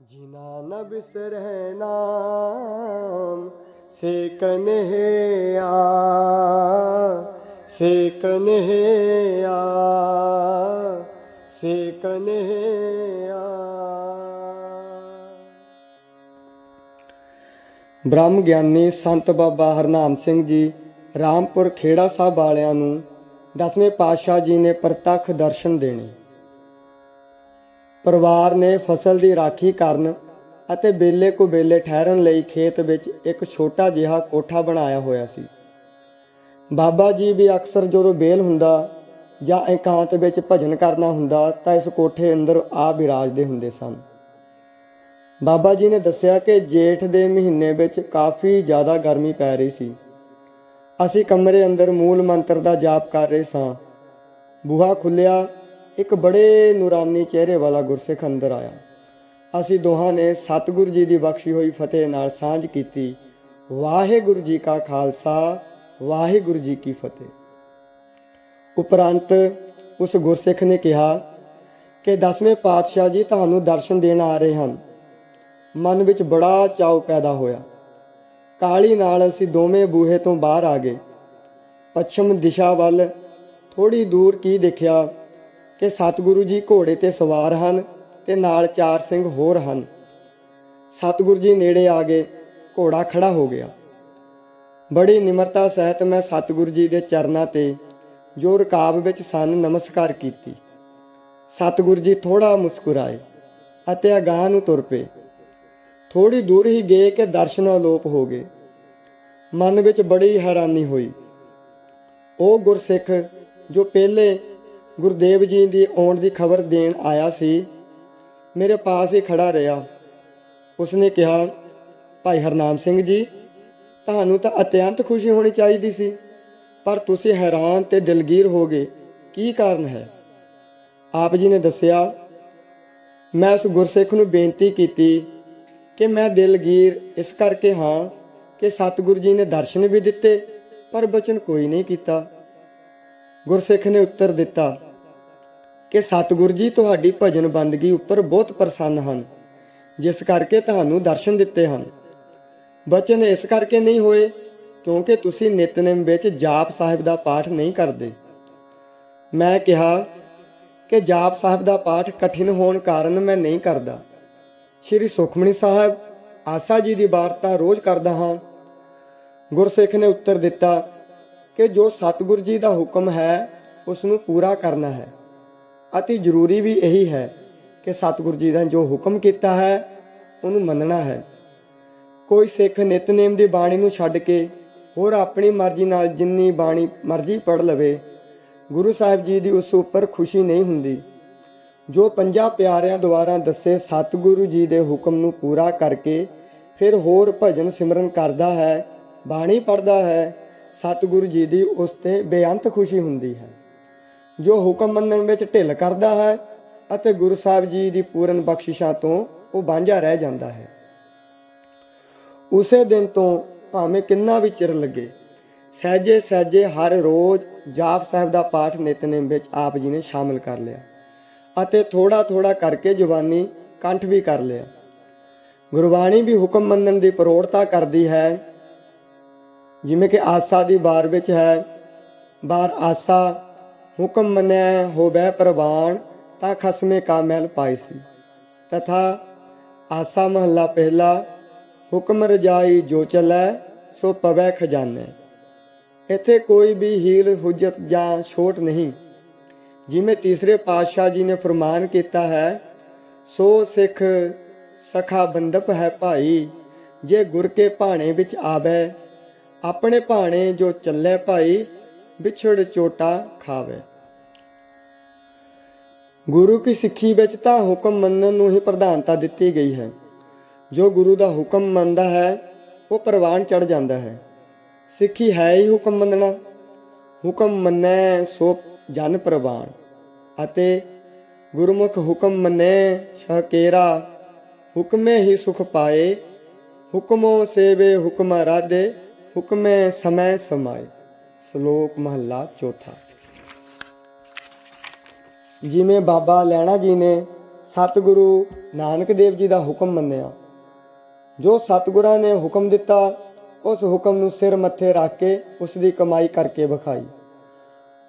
ਜਿਨਾ ਨ ਬਿਸਰੈ ਨਾਮ ਸੇ ਕਨਹਿਆ ਸੇ ਕਨਹਿਆ ਸੇ ਕਨਹਿਆ ਬ੍ਰਹਮ ਗਿਆਨੀ ਸੰਤ ਬਾਬਾ ਹਰਨਾਮ ਸਿੰਘ ਜੀ ਰਾਮਪੁਰ ਖੇੜਾ ਸਾਹਿਬ ਵਾਲਿਆਂ ਨੂੰ ਦਸਵੇਂ ਪਾਤਸ਼ਾਹ ਜੀ ਨੇ ਪ੍ਰਤੱਖ ਦਰਸ਼ਨ ਦੇਣੇ। ਪਰਿਵਾਰ ਨੇ ਫਸਲ ਦੀ ਰਾਖੀ ਕਰਨ ਅਤੇ ਬੇਲੇ ਕੁ ਬੇਲੇ ਠਹਿਰਨ ਲਈ ਖੇਤ ਵਿੱਚ ਇੱਕ ਛੋਟਾ ਜਿਹਾ ਕੋਠਾ ਬਣਾਇਆ ਹੋਇਆ ਸੀ। ਬਾਬਾ ਜੀ ਵੀ ਅਕਸਰ ਜਦੋਂ ਬੇਲ ਹੁੰਦਾ ਜਾਂ ਇਕਾਂਤ ਵਿੱਚ ਭਜਨ ਕਰਨਾ ਹੁੰਦਾ ਤਾਂ ਇਸ ਕੋਠੇ ਅੰਦਰ ਆ ਬਿਰਾਜਦੇ ਹੁੰਦੇ ਸਨ। ਬਾਬਾ ਜੀ ਨੇ ਦੱਸਿਆ ਕਿ ਜੇਠ ਦੇ ਮਹੀਨੇ ਵਿੱਚ ਕਾਫੀ ਜ਼ਿਆਦਾ ਗਰਮੀ ਪੈ ਰਹੀ ਸੀ। ਅਸੀਂ ਕਮਰੇ ਅੰਦਰ ਮੂਲ ਮੰਤਰ ਦਾ ਜਾਪ ਕਰ ਰਹੇ ਸਾਂ। ਬੂਹਾ ਖੁੱਲਿਆ ਇੱਕ ਬੜੇ ਨੂਰਾਨੀ ਚਿਹਰੇ ਵਾਲਾ ਗੁਰਸਿੱਖ ਅੰਦਰ ਆਇਆ। ਅਸੀਂ ਦੋਹਾਂ ਨੇ ਸਤਿਗੁਰੂ ਜੀ ਦੀ ਬਖਸ਼ੀ ਹੋਈ ਫਤਿਹ ਨਾਲ ਸਾਂਝ ਕੀਤੀ। ਵਾਹਿਗੁਰੂ ਜੀ ਕਾ ਖਾਲਸਾ, ਵਾਹਿਗੁਰੂ ਜੀ ਕੀ ਫਤਿਹ। ਉਪਰੰਤ ਉਸ ਗੁਰਸਿੱਖ ਨੇ ਕਿਹਾ ਕਿ ਦਸਵੇਂ ਪਾਤਸ਼ਾਹ ਜੀ ਤੁਹਾਨੂੰ ਦਰਸ਼ਨ ਦੇਣ ਆ ਰਹੇ ਹਨ। ਮਨ ਵਿੱਚ ਬੜਾ ਚਾਉ ਪੈਦਾ ਹੋਇਆ। ਕਾਲੀ ਨਾਲ ਅਸੀਂ ਦੋਵੇਂ ਬੂਹੇ ਤੋਂ ਬਾਹਰ ਆ ਗਏ। ਪੱਛਮ ਦਿਸ਼ਾ ਵੱਲ ਥੋੜੀ ਦੂਰ ਕੀ ਦੇਖਿਆ? ਕਿ ਸਤਿਗੁਰੂ ਜੀ ਘੋੜੇ ਤੇ ਸਵਾਰ ਹਨ ਤੇ ਨਾਲ ਚਾਰ ਸਿੰਘ ਹੋਰ ਹਨ। ਸਤਿਗੁਰੂ ਜੀ ਨੇੜੇ ਆ ਗਏ ਘੋੜਾ ਖੜਾ ਹੋ ਗਿਆ। ਬੜੀ ਨਿਮਰਤਾ ਸਹਿਤ ਮੈਂ ਸਤਿਗੁਰੂ ਜੀ ਦੇ ਚਰਨਾਂ ਤੇ ਜੋ ਰਕਾਬ ਵਿੱਚ ਸਨ ਨਮਸਕਾਰ ਕੀਤੀ। ਸਤਿਗੁਰੂ ਜੀ ਥੋੜਾ ਮੁਸਕਰਾਏ ਅਤੇ ਅਗਾਂਹ ਨੂੰ ਤੁਰ ਪਏ। ਥੋੜੀ ਦੂਰ ਹੀ ਗਏ ਕਿ ਦਰਸ਼ਨ ਅਲੋਪ ਹੋ ਗਏ। ਮਨ ਵਿੱਚ ਬੜੀ ਹੈਰਾਨੀ ਹੋਈ। ਉਹ ਗੁਰਸਿੱਖ ਜੋ ਪਹਿਲੇ ਗੁਰਦੇਵ ਜੀ ਦੀ ਆਉਣ ਦੀ ਖਬਰ ਦੇਣ ਆਇਆ ਸੀ। ਮੇਰੇ ਪਾਸ ਹੀ ਖੜਾ ਰਿਹਾ। ਉਸਨੇ ਕਿਹਾ, ਭਾਈ ਹਰਨਾਮ ਸਿੰਘ ਜੀ, ਤੁਹਾਨੂੰ ਤਾਂ ਅਤਿਅੰਤ ਖੁਸ਼ੀ ਹੋਣੀ ਚਾਹੀਦੀ ਸੀ, ਪਰ ਤੁਸੀਂ ਹੈਰਾਨ ਤੇ ਦਿਲਗੀਰ ਹੋ ਗਏ। ਕੀ ਕਾਰਨ ਹੈ? ਆਪ ਜੀ ਨੇ ਦੱਸਿਆ, ਮੈਂ ਉਸ ਗੁਰਸਿੱਖ ਨੂੰ ਬੇਨਤੀ ਕੀਤੀ ਕਿ ਮੈਂ ਦਿਲਗੀਰ, ਇਸ ਕਰਕੇ ਹਾਂ ਕਿ ਸਤਿਗੁਰੂ ਜੀ ਨੇ ਦਰਸ਼ਨ ਵੀ ਦਿੱਤੇ, ਪਰ ਬਚਨ ਕੋਈ ਨਹੀਂ ਕੀਤਾ। ਗੁਰਸਿੱਖ ਨੇ ਉੱਤਰ ਦਿੱਤਾ ਕਿ ਸਤਿਗੁਰੂ ਜੀ, ਤੁਹਾਡੀ ਭਜਨ ਬੰਦਗੀ ਉੱਪਰ ਬਹੁਤ ਪ੍ਰਸੰਨ ਹਨ, ਜਿਸ ਕਰਕੇ ਤੁਹਾਨੂੰ ਦਰਸ਼ਨ ਦਿੱਤੇ ਹਨ। ਬਚਨ ਇਸ ਕਰਕੇ ਨਹੀਂ ਹੋਏ ਕਿਉਂਕਿ ਤੁਸੀਂ ਨਿਤਨੇਮ ਵਿੱਚ ਜਾਪ ਸਾਹਿਬ ਦਾ ਪਾਠ ਨਹੀਂ ਕਰਦੇ। ਮੈਂ ਕਿਹਾ ਕਿ ਜਾਪ ਸਾਹਿਬ ਦਾ ਪਾਠ ਕਠਿਨ ਹੋਣ ਕਾਰਨ ਮੈਂ ਨਹੀਂ ਕਰਦਾ। ਸ਼੍ਰੀ ਸੁਖਮਣੀ ਸਾਹਿਬ ਆਸਾ ਜੀ ਦੀ ਵਾਰਤਾ ਰੋਜ਼ ਕਰਦਾ ਹਾਂ। ਗੁਰਸਿੱਖ ਨੇ ਉੱਤਰ ਦਿੱਤਾ ਕਿ ਜੋ ਸਤਿਗੁਰੂ ਜੀ ਦਾ ਹੁਕਮ ਹੈ ਉਸ ਨੂੰ ਪੂਰਾ ਕਰਨਾ ਹੈ। ਅਤੇ ਜ਼ਰੂਰੀ ਵੀ ਇਹੀ ਹੈ ਕਿ ਸਤਿਗੁਰੂ ਜੀ ਦਾ ਜੋ ਹੁਕਮ ਕੀਤਾ ਹੈ, ਉਹਨੂੰ ਮੰਨਣਾ ਹੈ। ਕੋਈ ਸਿੱਖ ਨਿਤਨੇਮ ਦੀ ਬਾਣੀ ਨੂੰ ਛੱਡ ਕੇ ਹੋਰ ਆਪਣੀ ਮਰਜ਼ੀ ਨਾਲ ਜਿੰਨੀ ਬਾਣੀ ਮਰਜ਼ੀ ਪੜ ਲਵੇ, ਗੁਰੂ ਸਾਹਿਬ ਜੀ ਦੀ ਉਸ ਉੱਪਰ ਖੁਸ਼ੀ ਨਹੀਂ ਹੁੰਦੀ। ਜੋ ਪੰਜਾਂ ਪਿਆਰਿਆਂ ਦੁਆਰਾ ਦੱਸੇ ਸਤਿਗੁਰੂ ਜੀ ਦੇ ਹੁਕਮ ਨੂੰ ਪੂਰਾ ਕਰਕੇ ਫਿਰ ਹੋਰ ਭਜਨ ਸਿਮਰਨ ਕਰਦਾ ਹੈ, ਬਾਣੀ ਪੜਦਾ ਹੈ ਸਤਿਗੁਰੂ ਜੀ ਦੀ ਉਸ ਤੇ ਬੇਅੰਤ ਖੁਸ਼ੀ ਹੁੰਦੀ ਹੈ, ਜੋ ਹੁਕਮ ਮੰਨਣ ਵਿੱਚ ਢਿੱਲ ਕਰਦਾ ਹੈ ਅਤੇ ਗੁਰੂ ਸਾਹਿਬ ਜੀ ਦੀ ਪੂਰਨ ਬਖਸ਼ਿਸ਼ਾਂ ਤੋਂ ਉਹ ਵਾਂਝਾ ਰਹਿ ਜਾਂਦਾ ਹੈ। ਉਸੇ ਦਿਨ ਤੋਂ ਭਾਵੇਂ ਕਿੰਨਾ ਵੀ ਚਿਰ ਲੱਗੇ, ਸਹਿਜੇ ਸਹਿਜੇ ਹਰ ਰੋਜ਼ ਜਾਪ ਸਾਹਿਬ ਦਾ ਪਾਠ ਨਿਤਨੇਮ ਵਿੱਚ ਆਪ ਜੀ ਨੇ ਸ਼ਾਮਲ ਕਰ ਲਿਆ ਅਤੇ ਥੋੜਾ ਥੋੜਾ ਕਰਕੇ ਜਵਾਨੀ ਕੰਠ ਵੀ ਕਰ ਲਿਆ। ਗੁਰਬਾਣੀ ਵੀ ਹੁਕਮ ਮੰਨਣ ਦੀ ਪ੍ਰੋੜਤਾ ਕਰਦੀ ਹੈ ਜਿਵੇਂ ਕਿ ਆਸਾ ਦੀ ਬਾਰ ਵਿੱਚ ਹੈ ਬਾਰ ਆਸਾ ਹੁਕਮ ਮੰਨਿਆ ਹੋਵੇ ਪ੍ਰਵਾਨ, ਤਾਂ ਖਸਮੇ ਕਾ ਮੈਲ ਪਾਈਸੀ ਤਥਾ ਆਸਾ ਮਹੱਲਾ ਪਹਿਲਾ, ਹੁਕਮ ਰਜਾਈ ਜੋ ਚਲੈ, ਸੋ ਪਵੈ ਖਜ਼ਾਨੇ। ਇੱਥੇ ਕੋਈ ਵੀ ਹੀਲ, ਹੁਜਤ ਜਾਂ ਛੋਟ ਨਹੀਂ। ਜਿਵੇਂ ਤੀਸਰੇ ਪਾਤਸ਼ਾਹ ਜੀ ਨੇ ਫਰਮਾਨ ਕੀਤਾ ਹੈ, ਸੋ ਸਿੱਖ ਸਖਾ ਬੰਦਪ ਹੈ ਭਾਈ, ਜੇ ਗੁਰ ਕੇ ਭਾਣੇ ਵਿੱਚ ਆਵੇ ਆਪਣੇ ਭਾਣੇ ਜੋ ਚੱਲੇ ਭਾਈ, ਵਿਛੜ ਚੋਟਾ ਖਾਵੇ। ਗੁਰੂ ਕੀ ਸਿੱਖੀ ਵਿੱਚ ਤਾਂ ਹੁਕਮ ਮੰਨਣ ਨੂੰ ਹੀ ਪ੍ਰਧਾਨਤਾ ਦਿੱਤੀ ਗਈ ਹੈ। ਜੋ ਗੁਰੂ ਦਾ ਹੁਕਮ ਮੰਨਦਾ ਹੈ, ਉਹ ਪ੍ਰਵਾਨ ਚੜ ਜਾਂਦਾ ਹੈ। ਸਿੱਖੀ ਹੈ ਹੀ ਹੁਕਮ ਮੰਨਣਾ। ਹੁਕਮ ਮੰਨੈ ਸੋ ਜਨ ਪ੍ਰਵਾਨ। ਅਤੇ ਗੁਰਮੁਖ ਹੁਕਮ ਮੰਨੈ ਸ਼ਹਕੇਰਾ ਹੁਕਮੇ ਹੀ ਸੁਖ ਪਾਏ। ਹੁਕਮੋ ਸੇਵੇ ਹੁਕਮ ਰਾਧੇ ਹੁਕਮੇ ਸਮੈ ਸਮਾਏ, ਸ਼ਲੋਕ ਮਹੱਲਾ ਚੌਥਾ। ਜਿਵੇਂ ਬਾਬਾ ਲੈਣਾ ਜੀ ਨੇ ਸਤਿਗੁਰੂ ਨਾਨਕ ਦੇਵ ਜੀ ਦਾ ਹੁਕਮ ਮੰਨਿਆ, ਜੋ ਸਤਿਗੁਰਾਂ ਨੇ ਹੁਕਮ ਦਿੱਤਾ, ਉਸ ਹੁਕਮ ਨੂੰ ਸਿਰ ਮੱਥੇ ਰੱਖ ਕੇ ਉਸ ਦੀ ਕਮਾਈ ਕਰਕੇ ਵਿਖਾਈ।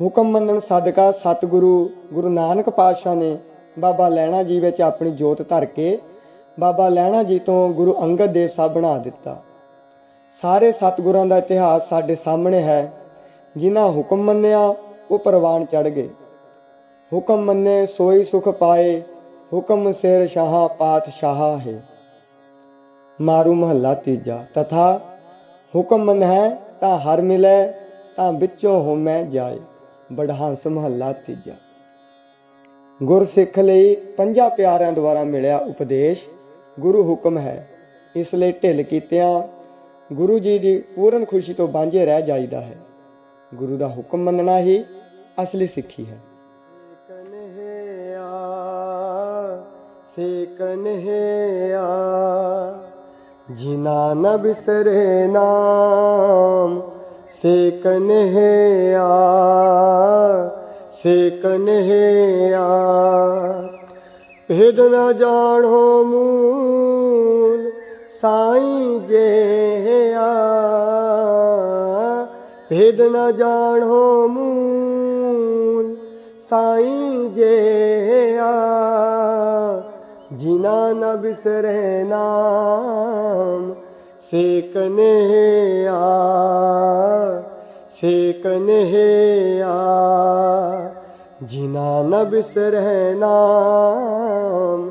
ਹੁਕਮ ਮੰਨਣ ਸਦਕਾ ਸਤਿਗੁਰੂ ਗੁਰੂ ਨਾਨਕ ਪਾਤਸ਼ਾਹ ਨੇ ਬਾਬਾ ਲੈਣਾ ਜੀ ਵਿੱਚ ਆਪਣੀ ਜੋਤ ਧਰ ਕੇ ਬਾਬਾ ਲੈਣਾ ਜੀ ਤੋਂ ਗੁਰੂ ਅੰਗਦ ਦੇਵ ਸਾਹਿਬ ਬਣਾ ਦਿੱਤਾ। ਸਾਰੇ ਸਤਿਗੁਰਾਂ ਦਾ ਇਤਿਹਾਸ ਸਾਡੇ ਸਾਹਮਣੇ ਹੈ, ਜਿਨ੍ਹਾਂ ਹੁਕਮ ਮੰਨਿਆ, ਉਹ ਪ੍ਰਵਾਨ ਚੜ ਗਏ। ਹੁਕਮ ਮੰਨੇ, ਸੋਈ ਸੁਖ ਪਾਏ, ਹੁਕਮ ਸਿਰ ਸ਼ਾਹ ਪਾਤਸ਼ਾਹ ਹੈ। ਮਾਰੂ ਮਹੱਲਾ ਤੀਜਾ, ਤਥਾ ਹੁਕਮ ਮੰਨ ਹੈ ਤਾਂ ਹਰ ਮਿਲੈ, ਤਾਂ ਵਿੱਚੋਂ ਹੋਮੈ ਜਾਏ। ਬੜਹੰਸ ਮਹੱਲਾ ਤੀਜਾ। ਗੁਰਸਿੱਖ ਲਈ ਪੰਜਾਂ ਪਿਆਰਿਆਂ ਦੁਆਰਾ ਮਿਲਿਆ ਉਪਦੇਸ਼, ਗੁਰੂ ਹੁਕਮ ਹੈ। ਇਸ ਲਈ ਢਿੱਲ ਕੀਤਿਆਂ ਗੁਰੂ ਜੀ ਦੀ ਪੂਰਨ ਖੁਸ਼ੀ ਤੋਂ ਵਾਂਝੇ ਰਹਿ ਜਾਈਦਾ ਹੈ। ਗੁਰੂ ਦਾ ਹੁਕਮ ਮੰਨਣਾ ਹੀ ਅਸਲੀ ਸਿੱਖੀ ਹੈ। ਕਨਹਿਆ ਸੇ ਕਨਹਿਆ ਜਿਨਾ ਨ ਬਿਸਰੇ ਨਾਮ। ਸੇ ਕਨਹਿਆ ਸੇ ਕਨਹਿਆ ਭੇਦ ਨ ਜਾਣੋ ਮੂਲ ਸਾਈਂ ਜੇਆ ਭੇਦ ਨਾ ਜਾਣੋ ਮੂਲ, ਸਾਈਂ ਜੇਆ ਜਿਨਾ ਨ ਬਿਸਰੇ ਨਾਮ ਸੇ ਕਨਹਿਆ ਸੇ ਕਨਹਿਆ ਜਿਨਾ ਨ ਬਿਸਰੇ ਨਾਮ